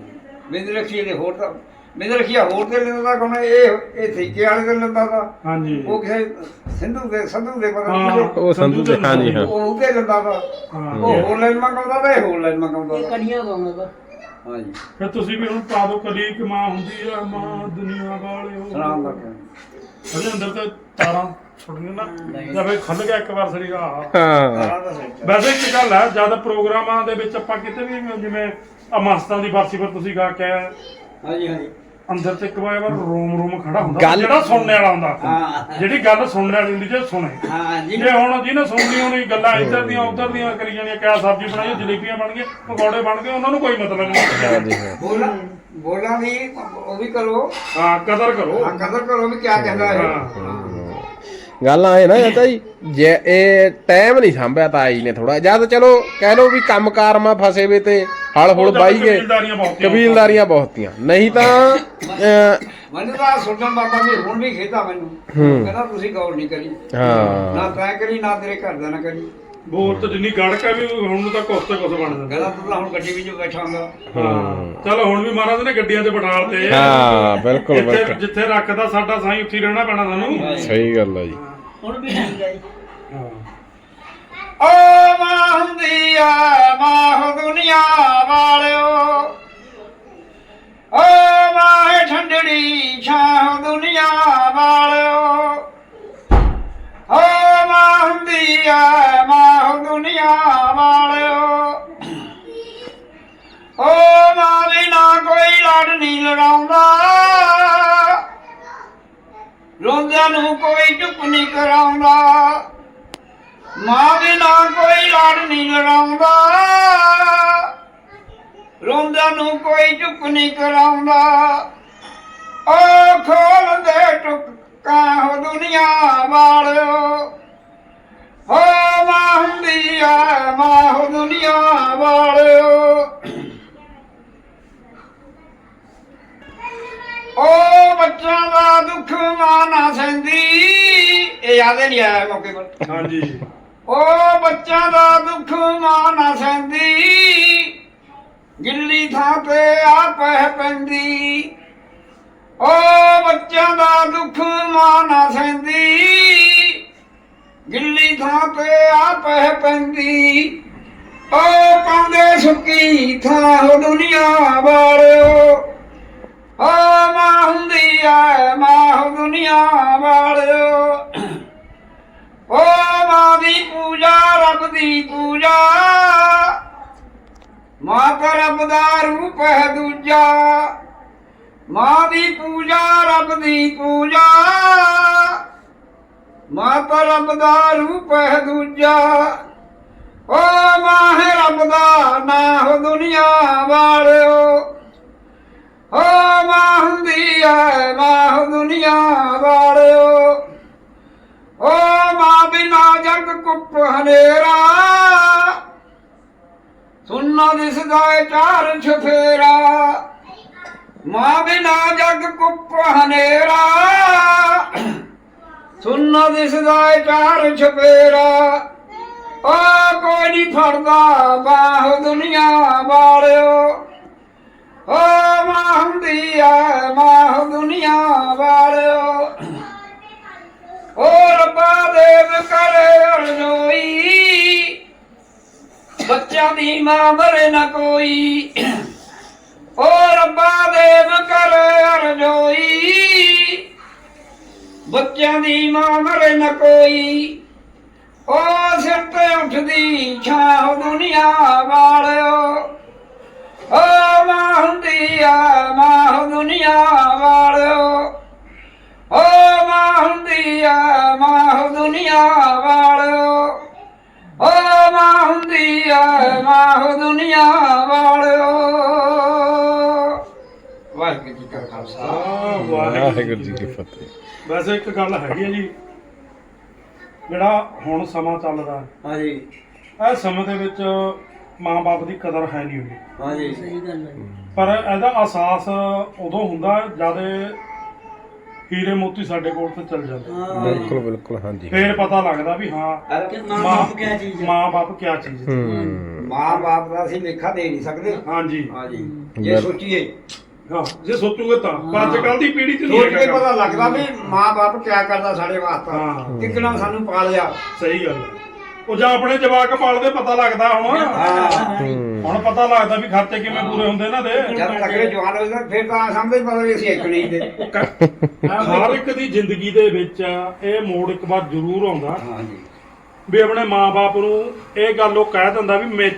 ਬਿੰਦ ਰੱਖੀ ਦੇ ਹੋਰ ਤਾਂ ਬਿੰਦ ਰੱਖੀਆ ਹੋਰ ਤੇ ਲੈਂਦਾ ਕੋਣ ਇਹ ਇਹ ਠੀਕੇ ਵਾਲੇ ਤੇ ਲੈਂਦਾ ਦਾ ਹਾਂਜੀ। ਉਹ ਕਿਸੇ ਸਿੰਧੂ ਦੇ ਸੰਧੂ ਦੇ ਪਤਾ ਹਾਂ ਨਹੀਂ ਉਹ ਸੰਧੂ ਦੇ ਹਾਂਜੀ ਹਾਂ। ਉਹ ਉਹਦੇ ਲੈਂਦਾ ਦਾ ਉਹ ਹੋਰ ਲਾਈਨ ਮੰਗਾਉਂਦਾ ਦਾ ਇਹ ਹੋਰ ਲਾਈਨ ਮੰਗਾਉਂਦਾ ਦਾ ਕੜੀਆਂ ਗਾਉਂਦਾ ਹਾਂਜੀ ਫਿਰ ਤੁਸੀਂ ਵੀ ਹੁਣ ਪਾ ਕਲੀ ਕਿ ਮਾਂ ਹੁੰਦੀ ਆ ਮਾਂ ਦੁਨੀਆ ਵਾਲੇ ਸੁਣਾਉਣ ਉਹ ਲੱਗਾ ਉਹਦੇ ਅੰਦਰ ਤੇ ਤਾਰਾਂ ਛੁੱਟੀਆਂ ਨਾ। ਜਾਂ ਫਿਰ ਖੁੱਲ ਗਿਆ ਇੱਕ ਵਾਰ ਸਰੀਗਾ ਹਾਂ। ਸਾਰਾ ਦਾ ਸੱਚ ਵੈਸੇ ਇੱਕ ਗੱਲ ਹੈ ਜ਼ਿਆਦਾ ਪ੍ਰੋਗਰਾਮਾਂ ਦੇ ਵਿੱਚ ਆਪਾਂ ਕਿਤੇ ਵੀ ਜਿਵੇਂ ਆ ਮਾਸਟਰਾਂ ਦੀ ਫਾਰਸੀ ਪਰ ਤੁਸੀਂ ਗਾ ਕੇ ਹਾਂਜੀ ਹਾਂਜੀ ਅੰਦਰ ਤੇ ਇੱਕ ਵਾਰ ਰੋਮ ਰੋਮ ਖੜਾ ਹੁੰਦਾ ਗੱਲ- ਜਿਹੜਾ ਸੁਣਨ ਵਾਲਾ ਹੁੰਦਾ। ਹਾਂ। ਜਿਹੜੀ ਗੱਲ ਸੁਣਨ ਵਾਲੀ ਹੁੰਦੀ ਜੇ ਸੁਣੇ। ਹਾਂ ਜੀ। ਜੇ ਹੁਣ ਜਿਹਨੇ ਸੁਣਨੀ ਹੋਣੀ ਗੱਲਾਂ ਇੱਧਰ ਦੀਆਂ ਉੱਧਰ ਦੀਆਂ ਕਰੀ ਜਾਣੀਆਂ ਕਿਆ ਸਬਜ਼ੀ ਬਣਾਈ ਜਲੇਬੀਆਂ ਬਣ ਗਈਆਂ ਪਕੌੜੇ ਬਣ ਗਏ ਉਹਨਾਂ ਨੂੰ ਕੋਈ ਮਤਲਬ ਨਹੀਂ। ਹਾਂਜੀ ਹਾਂ। ਬੋਲਾਂ ਬੋਲਾਂ ਵੀ ਉਹ ਵੀ ਕਰੋ। ਹਾਂ ਕਦਰ ਕਰੋ। ਹਾਂ ਕਦਰ ਕਰੋ ਵੀ ਕਿਆ ਕਹਿੰਦਾ ਹੈ। ਹਾਂ। ਗੱਲ ਆਏ ਨਾ ਚਾਚਾ ਜੀ ਜੇ ਇਹ ਟਾਈਮ ਨਹੀਂ ਸੰਭਿਆ ਤਾਂ ਆਈ ਨੇ ਥੋੜਾ ਜਦ ਚਲੋ ਕਹਿ ਲਓ ਵੀ ਕੰਮਕਾਰ ਮਾ ਫਸੇ ਵੇ ਤੇ ਹਲ ਹੁਲ ਬਾਈ ਗਏ ਕਬੀਲਦਾਰੀਆਂ ਬਹੁਤੀਆਂ। ਨਹੀਂ ਤਾਂ ਮੈਨੂੰ ਤਾਂ ਸੁਲਤਾਨ ਬਾਬਾ ਵੀ ਹੁਣ ਵੀ ਖੇਦਾ ਮੈਨੂੰ। ਕਹਿੰਦਾ ਤੁਸੀਂ ਗੌਰ ਨਹੀਂ ਕਰੀ। ਹਾਂ। ਨਾ ਤੈਂ ਕਰੀ ਨਾ ਤੇਰੇ ਘਰ ਦਾ ਨਾ ਕਰੀ। ਬੋਲ ਤੇ ਜਿੰਨੀ ਗੜਕ ਹੈ ਵੀ ਹੁਣ ਨੂੰ ਤਾਂ ਕੁਛ ਤੇ ਕੁਛ ਬਣ ਜਾਂਦਾ। ਕਹਿੰਦਾ ਤੂੰ ਤਾਂ ਹੁਣ ਗੱਡੀ ਵਿੱਚ ਬੈਠਾ ਹੁੰਦਾ ਹਾਂ। ਚਲੋ ਹੁਣ ਵੀ ਮਹਾਰਾਜ ਨੇ ਗੱਡੀਆਂ ਤੇ ਬਿਠਾਲ ਤੇ। ਹਾਂ ਬਿਲਕੁਲ ਜਿੱਥੇ ਬਿਲਕੁਲ। ਜਿੱਥੇ ਰੱਖਦਾ ਸਾਡਾ ਸਾਈਂ ਉੱਥੇ ਰਹਿਣਾ ਪੈਣਾ ਸਾਨੂੰ। ਸਹੀ ਗੱਲ ਹੈ ਜੀ। ਹੁਣ ਵੀ ਠੀਕ ਹੈ ਜੀ। ਓ ਮਾਂ ਹੁੰਦੀ ਆ ਮਾਂ ਦੁਨੀਆ ਵਾਲਿਓ। ਓ ਮਾਂ ਹੈ ਠੰਡੜੀ ਛਾਂ ਦੁਨੀਆ ਵਾਲਿਓ। ਨਹੀਂ ਕਰਾਉਂਦਾ। ਮਾਂ ਬਿਨਾ ਕੋਈ ਲੜ ਨਹੀਂ ਕਰਾਉਂਦਾ ਰੋਂਦਾ ਨੂੰ ਕੋਈ ਚੁੱਪ ਨਹੀਂ ਕਰਾਉਂਦਾ। ਓ ਖੋਲ ਦੇ ਟੁੱਕਾਂ ਹੋ ਦੁਨੀਆ ਵਾਲਿਓ। ਹੋ ਮਾਂ ਹੁੰਦੀ ਆ, ਮਾਂ ਹੋ ਦੁਨੀਆ ਵਾਲਿਓ। ਓ ਬੱਚਿਆਂ ਦਾ ਦੁੱਖ ਮਾਂ ਨਾ ਸਹਿੰਦੀ। ਇਹ ਯਾਦੇ ਨਹੀਂ ਆਇਆ ਮੌਕੇ ਪਰ ਹਾਂਜੀ। ਓ ਬੱਚਿਆਂ ਦਾ ਦੁੱਖ ਮਾਂ ਨਾ ਸਹਿੰਦੀ ਗਿੱਲੀ ਥਾਂ ਤੇ ਆ ਪੈ ਪੈਂਦੀ। ਓ ਬੱਚਿਆਂ ਦਾ ਦੁੱਖ ਮਾਂ ਨਾ ਸਹਿੰਦੀ ਗਿੱਲੀ ਥਾਂ ਤੇ ਆ ਪੈ ਪੈਂਦੀ। ਓ ਪਾਉਂਦੇ ਸੁੱਕੀ ਥਾਂ ਹੋ ਦੁਨੀਆ ਵਾਲਿਓ। ਓ ਮਾਂ ਹੁੰਦੀ ਆ ਮਾਂ ਹੋ ਦੁਨੀਆ ਵਾਲਿਓ। ਦੀ ਪੂਜਾ। ਮਾਂ ਤਾਂ ਰੱਬ ਦਾ ਰੂਪ ਹੈ ਦੂਜਾ। ਮਾਂ ਦੀ ਪੂਜਾ ਰੱਬ ਦੀ ਪੂਜਾ। ਮਾਂ ਤਾਂ ਰੱਬ ਦਾ ਰੂਪ ਹੈ ਦੂਜਾ। ਓ ਮਾਂ ਹੈ ਰੱਬ ਦਾ, ਨਾਂ ਹੋ ਦੁਨੀਆ ਵਾਲਿਓ। ਓ ਮਾਂ ਹੁੰਦੀ ਐ ਮਾਂ ਦੁਨੀਆ ਵਾਲਿਓ। ਓ ਮਾਂ ਬਿਨਾ ਜਗ ਕੁੱਪ ਹਨੇਰਾ। ਸੁਣਨਾ ਦਿਸਦਾ ਚਾਰ ਛਫੇਰਾ। ਮਾਂ ਬਿਨਾ ਜਗ ਕੁੱਪ ਹਨੇਰਾ। ਸੁਣਨਾ ਦਿਸਦਾ ਚਾਰ ਛਫੇਰਾ। ਓ ਕੋਈ ਨਹੀਂ ਫੜਦਾ ਬਾਹ ਦੁਨੀਆ ਵਾਲਿਓ। ਓ ਮਾਂ ਹੁੰਦੀ ਆ ਮਾਂ ਦੁਨੀਆ ਵਾਲਿਓ। ਓ ਰੱਬਾ ਦੇਵ ਕਰੇ ਅਰਜ਼ੋਈ। ਬੱਚਿਆਂ ਦੀ ਮਾਂ ਮਰੇ ਨਾ ਕੋਈ। ਓ ਰੱਬਾ ਦੇਵ ਕਰੇ ਅਰਜ਼ੋਈ। ਬੱਚਿਆਂ ਦੀ ਮਾਂ ਮਰੇ ਨਾ ਕੋਈ। ਓ ਸਿਰ ਤੇ ਉੱਠਦੀ ਛਾਂ ਦੁਨੀਆ ਵਾਲਿਓ। ਓ ਮਾਂ ਹੁੰਦੀ ਆ, ਮਾਂ ਦੁਨੀਆ ਵਾਲਿਓ। ਆ ਮਾਂ ਦੁਨੀਆ ਵਾਲਿਓ ਓ ਮਾਂ ਹੁੰਦੀ ਆ ਮਾਂ ਦੁਨੀਆ ਵਾਲਿਓ ਵਾਹਿਗੁਰੂ ਜੀ ਕਾ ਖਾਲਸਾ। ਆ ਵਾਹਿਗੁਰੂ ਜੀ ਕੀ ਫਤਿਹ। ਵੈਸੇ ਇੱਕ ਗੱਲ ਹੈਗੀ ਹੈ ਜੀ ਜਿਹੜਾ ਹੁਣ ਸਮਾਂ ਚੱਲਦਾ। ਹੈ, ਹਾਂਜੀ। ਇਹ ਸਮੇਂ ਦੇ ਵਿੱਚ ਮਾਂ-ਬਾਪ ਦੀ ਕਦਰ ਹੈ ਨਹੀਂ ਹੁੰਦੀ। ਹਾਂਜੀ। ਸਹੀ ਗੱਲ ਹੈ। ਪਰ ਇਹਦਾ ਅਹਿਸਾਸ ਉਦੋਂ ਹੁੰਦਾ ਜਦ ਹੀਰੇ ਮੋਤੀ ਸਾਡੇ ਕੋਲ ਤੇ ਚੱਲ ਜਾਂਦੇ। ਬਿਲਕੁਲ ਬਿਲਕੁਲ ਹਾਂਜੀ। ਫੇਰ ਪਤਾ ਲੱਗਦਾ ਵੀ ਹਾਂ ਕਿ ਮਾਂ ਬਾਪ ਕਿਆ ਚੀਜ਼ ਹੈ? ਮਾਂ-ਬਾਪ ਕਿਆ ਚੀਜ਼ ਹੈ। ਹੂੰ। ਮਾਂ ਬਾਪ ਦਾ ਅਸੀਂ ਲੇਖਾ ਦੇ ਨਹੀਂ ਸਕਦੇ। ਹਾਂਜੀ। ਹਾਂਜੀ। ਜੇ ਸੋਚੀਏ। ਹਾਂ ਜੇ ਸੋਚੂਗੇ ਤਾਂ। ਪਰ ਅੱਜ ਕੱਲ ਦੀ ਪੀੜ੍ਹੀ 'ਚ ਸੋਚ ਕੇ ਪਤਾ ਲੱਗਦਾ ਵੀ ਮਾਂ ਬਾਪ ਕਿਆ ਕਰਦਾ ਸਾਡੇ ਵਾਸਤੇ। ਕਿੰਨਾ ਸਾਨੂੰ ਪਾਲਿਆ। ਸਹੀ ਗੱਲ ਉਹ ਜਾਂ ਆਪਣੇ ਜਵਾਕ ਪਾਲਦੇ ਪਤਾ ਲੱਗਦਾ ਹੁਣ। ਹੂੰ। ਹੁਣ ਪਤਾ ਲੱਗਦਾ ਵੀ ਖਰਚੇ ਕਿਵੇਂ ਪੂਰੇ ਹੁੰਦੇ ਇਹਨਾਂ ਦੇ। ਜਦ ਤੱਕ ਜਵਾਨ ਹੋ ਜਾਂਦੇ ਫਿਰ ਤਾਂ ਸਮਝਦੇ ਪਤਾ ਵੀ ਅਸੀਂ ਇੱਕ ਨਹੀਂ ਦੇ। ਹਰ ਇੱਕ ਦੀ ਜ਼ਿੰਦਗੀ ਦੇ ਵਿੱਚ ਇਹ ਮੋੜ ਇੱਕ ਵਾਰ ਜ਼ਰੂਰ ਆਉਂਦਾ। ਹਾਂਜੀ। ਵੀ ਆਪਣੇ ਮਾਪੇ ਨੂੰ ਇਹ ਗੱਲ ਉਹ ਕਹਿ ਦਿੰਦਾ ਵੀ ਮੇ-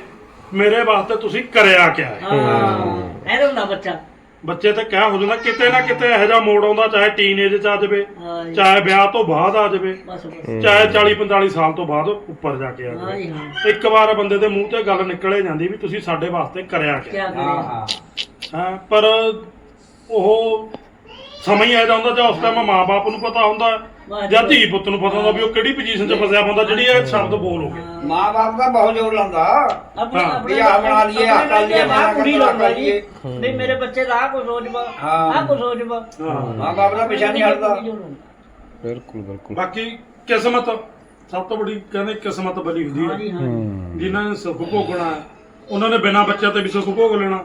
ਮੇਰੇ ਵਾਸਤੇ ਤੁਸੀਂ ਕਰਿਆ ਕਿਆ ਹੈ। ਹਾਂ ਇਹ ਹੁੰਦਾ ਬੱਚਾ। ਬੱਚੇ ਤੇ ਕਿਆ ਹੋ ਜਾਂਦਾ ਕਿਤੇ ਨਾ ਕਿਤੇ ਇਹੋ ਜਿਹਾ ਮੋੜ ਆਉਂਦਾ ਚਾਹੇ ਟੀਨੇਜ ਚ ਆ ਜਾਵੇ ਹਾਂ ਜੀ। ਚਾਹੇ ਵਿਆਹ ਤੋਂ ਬਾਅਦ ਆ ਜਾਵੇ ਬਸ ਬਸ। ਚਾਹੇ 40 45 ਸਾਲ ਤੋਂ ਬਾਅਦ ਉੱਪਰ ਜਾ ਕੇ ਆ ਹਾਂ ਜੀ ਜਾਵੇ ਹਾਂ। ਇੱਕ ਵਾਰ ਬੰਦੇ ਦੇ ਮੂੰਹ ਤੇ ਗੱਲ ਨਿਕਲੇ ਜਾਂਦੀ ਵੀ ਤੁਸੀਂ ਸਾਡੇ ਵਾਸਤੇ ਕਰਿਆ ਕਿਆ। ਕਿਆ ਹਾਂ ਕਰੇ ਹਾਂ ਹਾਂ ਪਰ ਉਹ ਸਮਾਂ ਹੀ ਆ ਜਾਂਦਾ ਜਾਂ ਉਸ ਟਾਈਮ ਮਾਪੇ ਨੂੰ ਪਤਾ ਹੁੰਦਾ ਜਾਂ ਧੀ ਪੁੱਤ ਨੂੰ ਪਤਾ ਹੁੰਦਾ ਵੀ ਉਹ ਕਿਹੜੀ ਪੋਜੀਸ਼ਨ 'ਚ ਫਸਿਆ ਹੁੰਦਾ ਜਿਹੜੀ ਇਹ ਸ਼ਬਦ ਬੋਲ ਹੋ ਗਏ ਮਾਂ ਬਾਪ ਦਾ ਬਹੁਤ ਜ਼ੋਰ ਲਾਉਂਦਾ। ਵੀ ਆਹ ਬਣਾ ਲਈਏ, ਆਹ ਕਰ ਲਈਏ, ਆਹ ਕੁੜੀ ਲਾਉਂਦਾ ਜੀ। ਵੀ ਮੇਰੇ ਬੱਚੇ ਦਾ ਆਹ ਕੁਝ ਸੋਚਵਾ ਹਾਂ। ਆਹ ਕੁਝ ਸੋਚਵਾ ਹਾਂ। ਮਾਂ ਬਾਪ ਦਾ ਪਿਛਾ ਨਹੀਂ ਹਟਦਾ। ਬਿਲਕੁਲ ਬਿਲਕੁਲ। ਬਾਕੀ ਕਿਸਮਤ ਸਭ ਤੋਂ ਵੱਡੀ ਕਹਿੰਦੇ ਕਿਸਮਤ ਬਲੀ ਹੁੰਦੀ ਹੂੰ। ਜਿਨ੍ਹਾਂ ਨੇ ਸੁੱਖ ਭੋਗਣਾ ਹੈ, ਉਹਨਾਂ ਨੇ ਬਿਨਾਂ ਬੱਚਿਆਂ ਤੇ ਵੀ ਸੁੱਖ ਭੋਗ ਲੈਣਾ।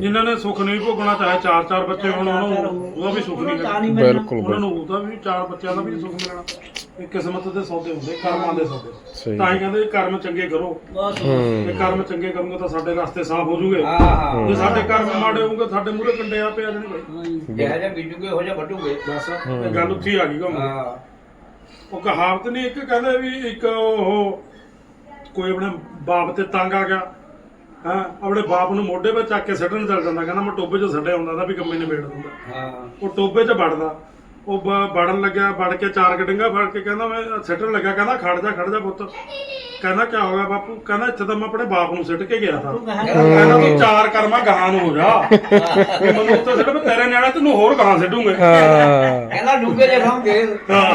ਜਿਨ੍ਹਾਂ ਨੇ ਸੁੱਖ ਨਹੀਂ ਭੋਗਣਾ ਚਾਹੇ ਚਾਰ ਚਾਰ ਬੱਚੇ ਹੋਣ ਉਹਨਾਂ ਨੂੰ ਉਹਦਾ ਵੀ ਸੁੱਖ ਨਹੀਂ ਮਿਲਣਾ। ਬਿਲਕੁਲ ਉਹਨਾਂ ਨੂੰ ਉਹਦਾ ਵੀ ਚਾਰ ਬੱਚਿਆਂ ਦਾ ਵੀ ਸੁੱਖ ਮਿਲਣਾ। ਇਹ ਕਿਸਮਤ ਦੇ ਸੌਦੇ ਹੁੰਦੇ ਕਰਮਾਂ ਦੇ ਸੌਦੇ। ਤਾਂ ਹੀ ਕਹਿੰਦੇ ਕਰਮ ਚੰਗੇ ਕਰੋ। ਤੇ ਕਰਮ ਚੰਗੇ ਕਰੋਗੇ ਤਾਂ ਸਾਡੇ ਰਸਤੇ ਸਾਫ਼ ਹੋ ਜੂਗੇ। ਹਾਂ ਹਾਂ। ਜੇ ਸਾਡੇ ਕਰਮ ਮਾੜੇ ਹੋਣਗੇ ਸਾਡੇ ਮੂਹਰੇ ਕੰਡੇ ਆ ਪਿਆ ਜਾਣੇ ਭਾਈ ਹਾਂ ਜੀ। ਜਿਹੋ ਜਿਹਾ ਬੀਜੂਗੇ ਹੋ ਜਾ ਵੱਢੂਗੇ ਬਸ। ਇਹ ਗੱਲ ਉੱਥੇ ਆ ਗਈ ਘੁੰਮ ਕੇ। ਹਾਂ। ਉਹ ਕਹਾਵਤ ਨਹੀਂ ਇੱਕ ਕਹਿੰਦੇ ਵੀ ਇੱਕ ਉਹ ਕੋਈ ਆਪਣੇ ਬਾਪ ਤੇ ਤੰਗ ਆ ਗਿਆ। ਹਾਂ ਆਪਣੇ ਬਾਪ ਨੂੰ ਮੋਢੇ 'ਤੇ ਚੱਕ ਕੇ ਸੱਟਣ ਚੱਲ ਜਾਂਦਾ ਕਹਿੰਦਾ ਮੈਂ ਟੋਬੇ 'ਚ ਸੱਟਿਆ ਹੁੰਦਾ ਤਾਂ ਵੀ ਕੰਮੇ ਨਿਬੇੜ ਦਿੰਦਾ। ਹਾਂ। ਉਹ ਟੋਬੇ 'ਚ ਵੜਦਾ। ਉਹ ਬ- ਵੜਨ ਲੱਗਿਆ ਵੜ ਕੇ ਚਾਰ ਕਟਿੰਗਾ ਫੜ ਕੇ ਕਹਿੰਦਾ ਮੈਂ ਸੱਟਣ ਲੱਗਾ ਕਹਿੰਦਾ ਖੜ ਜਾ ਖੜ ਜਾ ਪੁੱਤ। ਕਹਿੰਦਾ ਕੀ ਹੋ ਗਿਆ ਬਾਪੂ? ਕਹਿੰਦਾ ਇੱਥੇ ਤਾਂ ਮੈਂ ਆਪਣੇ ਬਾਪ ਨੂੰ ਸਿੱਟ ਕੇ ਗਿਆ ਤੂੰ। ਤਾਂ ਕਹਾਂ ਕਹਿੰਦਾ ਤੂੰ ਚਾਰ ਕਰਮਾ ਗਾਹਾਂ ਨੂੰ ਹੋ ਜਾ। ਵੀ ਮੈਨੂੰ ਉੱਤੇ ਸਿੱਟ ਮੈਂ ਤੇਰੇ ਨਿਆਣੇ ਤੈਨੂੰ ਹੋਰ ਗਾਹਾਂ ਸਿੱਟੂਗੇ ਕਹਿੰਦਾ ਡੂੰਗੇ ਜੇ ਹਾਂ।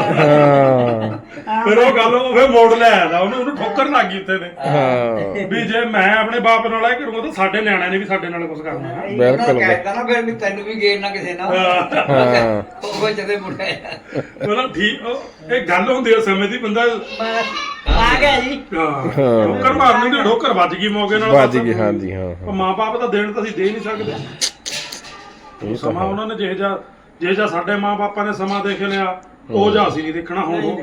ਫਿਰ ਉਹ ਗੱਲ ਉਹ ਫਿਰ ਮੋੜ ਲੈ ਆਇਆ ਉਹਨੂੰ ਉਹਨੂੰ ਠੋਕਰ ਲੱਗ ਗਈ ਉੱਤੇ ਤੇ। ਹਾਂ। ਵੀ ਜੇ ਮੈਂ ਆਪਣੇ ਬਾਪ ਨਾਲ ਇਹ ਕਰੂੰਗਾ ਤਾਂ ਸਾਡੇ ਨਿਆਣਿਆਂ ਨੇ ਵੀ ਸਾਡੇ ਨਾਲ ਕੁਝ ਕਰਨਾ। ਬਿਲਕੁਲ ਕਹਿੰਦਾ ਨਾ ਫਿਰ ਵੀ ਤੈਨੂੰ ਵੀ ਗੇਰ ਨਾ ਕਿਸੇ ਨਾਲ। ਹਾਂ। ਉਹ ਜਦੇ ਮੁੰਡੇ ਮਤਲਬ ਠੀਕ ਉਹ ਇਹ ਗੱਲ ਹੁੰਦੀ ਹੈ ਸਮੇਂ ਦੀ ਬੰਦਾ ਆ ਗਿਆ ਜੀ। ਹਾਂ, ਠੋਕਰ ਮਾਰਨੀ ਤੇ ਠੋਕਰ ਵੱਜ ਗਈ ਮੌਕੇ ਨਾਲ। ਵੱਜ। ਗਈ ਹਾਂਜੀ ਹਾਂ ਉਹ ਮਾਪੇ ਤਾਂ ਦੇਣ ਤਾਂ ਅਸੀਂ ਦੇ ਨਹੀਂ ਸਕਦੇ। ਇਹ ਤਾਂ ਸਮਾਂ ਉਹਨਾਂ ਨੇ ਜਿਹੇ ਜਿਹਾ ਜਿਹੇ ਜਿਹਾ ਸਾਡੇ ਮਾਪੇ ਨੇ ਸਮਾਂ ਦੇਖ ਲਿਆ। ਉਹ ਜਿਹਾ ਅਸੀਂ ਨਹੀਂ ਦੇਖਣਾ ਹੁਣ ਉਹ।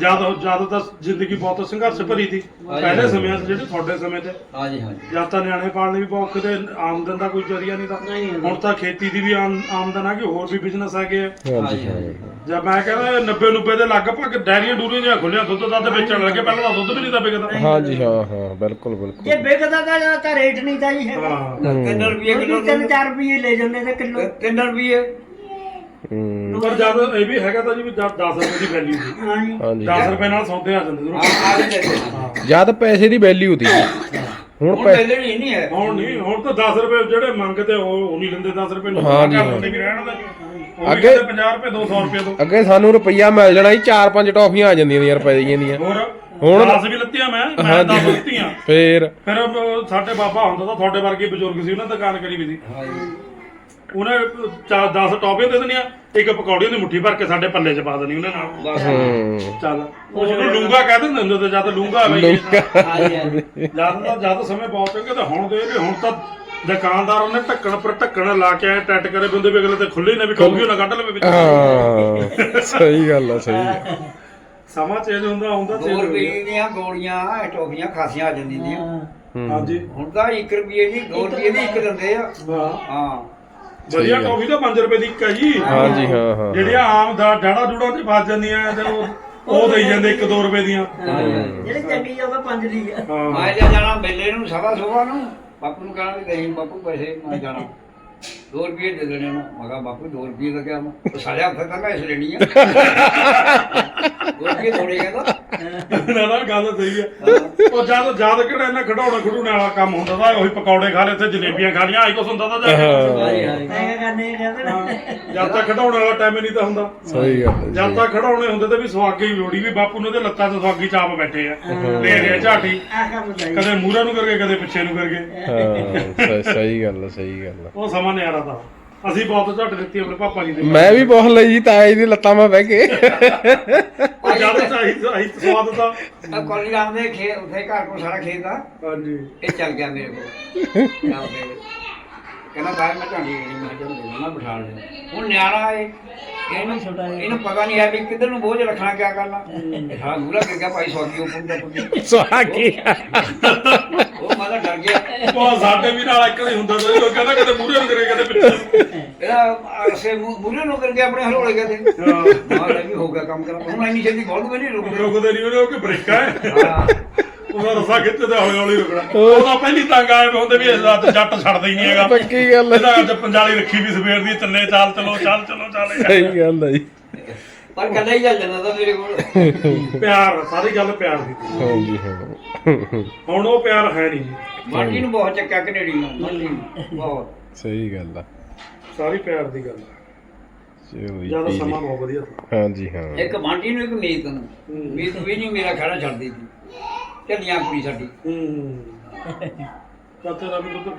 ਜਦ ਜਦ ਤਾਂ ਜ਼ਿੰਦਗੀ ਬਹੁਤ ਸੰਘਰਸ਼ ਭਰੀ ਸੀ। ਪਹਿਲੇ ਸਮਿਆਂ 'ਚ ਜਿਹੜੇ ਤੁਹਾਡੇ ਸਮੇਂ 'ਚ। ਹਾਂਜੀ ਹਾਂਜੀ। ਜਦ ਤਾਂ ਨਿਆਣੇ ਪਾਲਣੇ ਵੀ ਬਹੁਤ ਕਿਤੇ ਆਮਦਨ ਦਾ ਕੋਈ ਜ਼ਰੀਆ ਨਹੀਂ ਤਾਂ। ਹੁਣ ਤਾਂ ਖੇਤੀ ਦੀ ਵੀ ਆਮ- ਆਮਦਨ ਆ ਕਿ ਹੋਰ ਵੀ ਬਿਜ਼ਨਸ ਆ। ਹਾਂਜੀ ਹਾਂ ਜਦ ਮੈਂ ਕਹਿੰਦਾ 90 90 ਦੇ ਲਗਭਗ ਡੈਰੀਆਂ ਡੂਰੀਆਂ ਜਿਹਾ ਖੁੱਲਿਆ ਦੁੱਧ ਦੱਧ ਵੇਚਣ ਲੱਗੇ ਪਹਿਲਾਂ ਤਾਂ ਦੁੱਧ ਵੀ ਨਹੀਂ ਤਾਂ ਵਿਕਦਾ। ਹਾਂਜੀ ਹਾਂ ਹਾਂ ਬਿਲਕੁਲ ਜੇ ਬਿਲਕੁਲ ਵਿਕਦਾ ਤਾਂ ਤਾਂ ਰੇਟ ਨਹੀਂ ਤਾਂ ਜੀ ਹਾਂ। ਤਿੰਨ ਰੁਪਏ ਕਿਲੋ ਕਿਲੋ ਤਿੰਨ ਚਾਰ ਰੁਪਏ ਲੈ ਜਾਂਦੇ ਤੇ ਕਿਲੋ। ਤਿੰਨ ਰੁਪਏ। ਹੂੰ। ਪਰ ਜਦ ਇਹ ਵੀ ਹੈਗਾ ਤਾਂ ਜੀ ਵੀ ਜਦ 10 ਰੁਪਏ ਦੀ ਵੈਲਿਊ ਸੀ। ਹਾਂ ਜੀ ਹਾਂਜੀ। 10 ਰੁਪਏ ਨਾਲ ਸੌਦੇ ਆ ਜਾਂਦੇ ਸੀ। ਆ ਵੀ ਨੇ। ਜਦ ਪੈਸੇ ਦੀ ਵੈਲਿਊ ਤੀ ਹੁਣ ਹੁਣ ਪੈ ਪਹਿਲੇ ਨਹੀਂ ਨਹੀਂ ਹੈ। ਹੁਣ ਨਹੀਂ ਹੁਣ ਤਾਂ 10 ਰੁਪਏ ਜਿਹੜੇ ਮੰਗਦੇ ਉਹ ਉਹ ਨਹੀਂ ਲੈਂਦੇ 10 ਰੁਪਏ ਨੂੰ ਹਾਂ ਜੀ, ਘਰ ਵੀ ਰਹਿਣ ਦਾ ਅੱਗੇ ਅੱਗੇ- 50 ਰੁਪਏ 200 ਰੁਪਏ ਤੋਂ ਅੱਗੇ ਸਾਨੂੰ ਰੁਪਈਆ ਮਿਲ ਜਾਣਾ ਸੀ ਚਾਰ ਪੰਜ ਟੌਫੀਆਂ ਆ ਜਾਂਦੀਆਂ ਦੀਆਂ ਰੁਪਏ ਦੀਆਂ ਦੀਆਂ ਹੋਰ ਹੁਣ- 10 ਵੀ ਲੱਤੀਆਂ ਮੈਂ ਮੈਂ ਹਾਂਜੀ। 10 ਲੱਤੀਆਂ ਫੇਰ ਫਿਰ ਉਹ ਸਾਡੇ ਬਾਬਾ ਹੁੰਦਾ ਤਾਂ ਤੁਹਾਡੇ ਵਰਗੇ ਬਜ਼ੁਰਗ ਸੀ ਉਹਨਾਂ ਦੁਕਾਨ ਕਰੀ ਵੀ ਸੀ? ਉਹਨੇ 10 ਟੌਪੀਆਂ ਦੇ ਦੇਣੀਆਂ ਇੱਕ ਪਕੌੜੀਆਂ ਦੀ ਮੁੱਠੀ ਭਰ ਕੇ ਸਾਡੇ ਪੱਲੇ 'ਚ ਪਾ ਦੇਣੀ ਉਹਨੇ ਨਾਲ। ਬਸ। ਚੱਲ ਉਹਨੂੰ ਲੂੰਗਾ ਕਹਿ ਦਿੰਦੇ ਹੁੰਦੇ ਤੇ ਜਦ ਲੂੰਗਾ ਬਈ। ਲੂੰਗਾ। ਹਾਂਜੀ ਹਾਂਜੀ ਜਦ ਤਾਂ ਜਦ ਸਮੇਂ ਬਹੁਤ ਚੰਗੇ ਤੇ ਹੁਣ ਦੇ ਵੀ ਹੁਣ ਤਾਂ ਦੁਕਾਨਦਾਰ ਉਹਨੇ ਢੱਕਣ ਪਰ ਢੱਕਣ ਲਾ ਕੇ ਐ ਟੱਟ ਕਰੇ ਬੰਦੇ ਵੀ ਅਗਲੇ ਤੇ ਖੁੱਲੇ ਨਾ ਵੀ ਟੋਪੀਓ ਨਾ ਕੱਢ ਲਵੇ ਵਿੱਚ। ਹਾਂ ਸਹੀ ਗੱਲ ਆ ਸਹੀ। ਆ ਸਮਾਂ ਚੇਂਜ ਹੁੰਦਾ ਹੁੰਦਾ ਚੇਂਜ ਰੁਪਏ ਦੀਆਂ ਗੋਲੀਆਂ ਟੋਫੀਆਂ ਖਾਸੀਆਂ ਆ ਜਾਂਦੀਆਂ ਨੇ। ਹਾਂ ਹੂੰ। ਹਾਂਜੀ। ਹੁਣ ਤਾਂ 1 ਰੁਪਏ ਦੀ 2 ਰੁਪਏ ਦੀ ਇੱਕ ਦਿੰਦੇ ਆ। ਹਾਂ। ਵਧੀਆ ਗੱਲ। ਟੌਫੀ ਤਾਂ 5 ਰੁਪਏ ਦੀ ਇੱਕ ਹੈ ਜੀ। ਹਾਂਜੀ ਹਾਂ ਹਾਂ ਜਿਹੜੀਆਂ ਆਮ ਦਾ ਡਾੜਾ ਜੂੜਾ ਤੇ ਫਸ ਜਾਂਦੀਆਂ ਤੇ ਉਹ ਉਹ ਦੇਈ ਜਾਂਦੇ 1-2 ਰੁਪਏ ਦੀਆਂ। ਜਿਹੜੀ ਚੰਗੀ ਆ ਉਹ ਤਾਂ ਪੰਜ ਦੀ ਆ। ਹਾਂ। ਮੈਂ ਜੇ ਜਾਣਾ ਮੇਲੇ ਨੂੰ ਸਵਾ ਸੋਵਾ ਨੂੰ। ਬਾਪੂ ਨੂੰ ਕਹਾਂ ਵੀ ਨਹੀਂ ਬਾਪੂ ਪੈਸੇ ਮੈਂ ਜਾਣਾ। 2 ਰੁਪਏ ਦੇ ਦੇਣੇ ਨੂੰ ਮੈਂ ਕਿਹਾ ਬਾਪੂ 2 ਰੁਪਏ ਦਾ ਕਿਹਾ ਮੈਂ ਸਾਲਿਆ ਹੱਥ ਤਾਂ ਮੈਂ ਇਸ ਲੈਣੀ ਆ। 2 ਰੁਪਏ ਥੋੜੇ ਕਹਿੰਦਾ ਨਾ ਨਾ ਗੱਲ ਸਹੀ ਹੈ। ਉਹ ਜਦ ਜਦ ਕਿਹੜਾ ਇਹਨਾਂ ਖਡਾਉਣਾ ਖਡੂਣੇ ਵਾਲਾ ਕੰਮ ਹੁੰਦਾ ਤਾਂ ਉਹੀ ਪਕੌੜੇ ਖਾ ਲਏ ਤੇ ਜਲੇਬੀਆਂ ਖਾ ਲੀਆਂ ਆਈ ਕੁਛ ਹੁੰਦਾ ਤਾਂ ਜਾ ਕੇ। ਮੈਂ ਕਹਿੰਦੇ ਜਦ ਤੱਕ ਖਡਾਉਣ ਵਾਲਾ ਟਾਈਮ ਹੀ ਨਹੀਂ ਤਾਂ ਹੁੰਦਾ। ਸਹੀ ਗੱਲ ਜਦ ਤੱਕ ਖੜਾਉਣੇ ਹੁੰਦੇ ਤੇ ਵੀ ਸਵਾਗੀ ਲੋੜੀ ਵੀ ਬਾਪੂ ਨੇ ਤੇ ਲੱਤਾਂ 'ਚ ਸਵਾਗੀ ਚਾਪ ਬੈਠੇ ਆ। ਲੈ ਰਿਹਾ ਝਾਟੀ। ਕਦੇ ਮੂਹਰੇ ਨੂੰ ਕਰਕੇ ਕਦੇ ਪਿੱਛੇ ਨੂੰ ਕਰਕੇ ਹਾਂ ਸਹੀ ਗੱਲ ਸਹੀ ਗੱਲ ਉਹ ਸਮਾਂ ਨਿਆਰਾ ਤਾਂ। ਅਸੀਂ ਬਹੁਤ ਝੱਟ ਦਿੱਤੀ ਆਪਣੇ ਪਾਪਾ ਜੀ ਦੇ ਮੈਂ ਵੀ ਬਹੁਤ ਲਈ ਜੀ ਤਾਏ ਦੀ ਲੱਤਾਂ ਮੈਂ ਬਹਿ ਕੇ ਉਹ ਜਦ ਚਾਹੀ ਚਾਹੀ ਸਵਾਦ ਤਾਂ ਆ ਕੋਲੀ ਰਾਮ ਦੇ ਖੇਤ ਉੱਥੇ ਘਰ ਕੋਲ ਸਾਰਾ ਖੇਤ ਆ। ਹਾਂਜੀ। ਇਹ ਚੱਲ ਗਿਆ ਮੇਰੇ ਕੋਲ। ਚੱਲ ਫਿਰ। ਕਹਿੰਦਾ ਬਾਹਰ ਮੈਂ ਝਾਂਡੀ ਗਈ ਮੈਂ ਕਿਹਾ ਦੇ ਮੈਂ ਬਿਠਾ ਲਿਆ ਹੁਣ ਨਿਆਣਾ ਏ। ਇਹਨੂੰ ਛੋਟਾ। ਇਹਨੂੰ ਪਤਾ ਨਹੀਂ ਹੈ ਵੀ ਕਿੱਧਰ ਨੂੰ ਬੋਝ ਰੱਖਣਾ ਕਿਆ ਕਰਨਾ। ਹਾਂ। ਗੂਲਾ ਕਰ ਗਿਆ ਭਾਈ ਸੌਗੀ ਉੱਪਰ ਦਾ ਪੁੱਤੀ ਸਵਾਗੀ ਉਹ ਮਾਦਾ ਡਰ ਗਿਆ। ਉਹ ਸਾਡੇ ਵੀ ਨਾਲ ਇੱਕ ਨਹੀਂ ਹੁੰਦਾ ਸੀ ਉਹ ਕਹਿੰਦਾ ਕਦੇ ਮੂਹਰੇ ਨੂੰ ਕਰੇ ਕਦੇ ਪਿੱਛੇ। ਇਹਦਾ ਅਸੇ ਮੂਰੇ ਨੂੰ ਕਰਕੇ ਆਪਣੇ ਹਲੋਲੇ ਕਰਦੇ ਹਾਂ। ਮਾਂ ਵੀ ਹੋ ਗਿਆ ਕੰਮ ਕਰਾਂ ਹੁਣ ਇੰਨੀ ਛੇਤੀ ਬਹੁਤ ਵੀ ਨਹੀਂ ਰੁਕਦੇ। ਰੁਕਦੇ ਨਹੀਂ ਉਹ ਕਿ ਬ੍ਰੇਕਾਂ ਹੈ? ਹਾਂ। ਉਹਦਾ ਰਸਾ ਖਿੱਚਦੇ ਤੇ ਹੌਲੀ ਹੌਲੀ ਰੁਕਣਾ। ਉਹ ਤਾਂ ਪਹਿਲੀ ਤੰਗ ਆਏ ਹੁੰਦੇ ਵੀ ਇਸ ਰਾਤ ਜੱਟ ਛੱਡਦਾ ਹੀ ਨਹੀਂ ਹੈਗਾ। ਪੱਕੀ ਗੱਲ ਇਹਦਾ ਹੈ ਅੱਜ ਪੰਜਾਲੀ ਰੱਖੀ ਵੀ ਸਵੇਰ ਦੀ ਚੱਲੇ ਚਾਲ ਚਲੋ ਚੱਲ ਚਲੋ ਚੱਲ। ਸਹੀ ਗੱਲ ਹੈ ਜੀ। ਪਰ ਕੱਲਾ ਹੀ ਚੱਲ ਜਾਂਦਾ ਤਾਂ ਮੇਰੇ ਕੋਲ। ਪਿਆਰ ਸਾਰੀ ਗੱਲ ਪਿਆਰ ਦੀ। ਸੀ। ਹਾਂਜੀ ਹਾਂ। ਹੁਣ ਉਹ ਪਿਆਰ ਹੈ ਨਹੀਂ। ਮਾਂਡੀ ਨੂੰ ਬਹੁਤ ਚੱਕਿਆ ਕਨੇਡੀ ਨੂੰ। ਨੂੰ ਬਹੁਤ। ਸਹੀ ਗੱਲ ਆ ਸਾਰੀ ਪਿਆਰ ਦੀ ਗੱਲ ਹੈ। ਚਲੋ ਜ਼ਿਆਦਾ। ਸਮਾਂ ਬਹੁਤ ਵਧੀਆ ਸੀ। ਹਾਂਜੀ ਹਾਂ। ਇੱਕ ਮਾਂਡੀ ਨੂੰ ਇੱਕ ਮੀਤ ਨੂੰ। ਮੀਤ ਵੀ ਨਹੀਂ ਮੇਰਾ ਖੜਾ ਛੱਡਦੀ ਸੀ। ਢੱਲੀਆਂ ਕੁੜੀ ਸਾਡੀ। ਹੂੰ। ਚਾਚਾ ਦਾ ਵੀ ਦੁੱਧ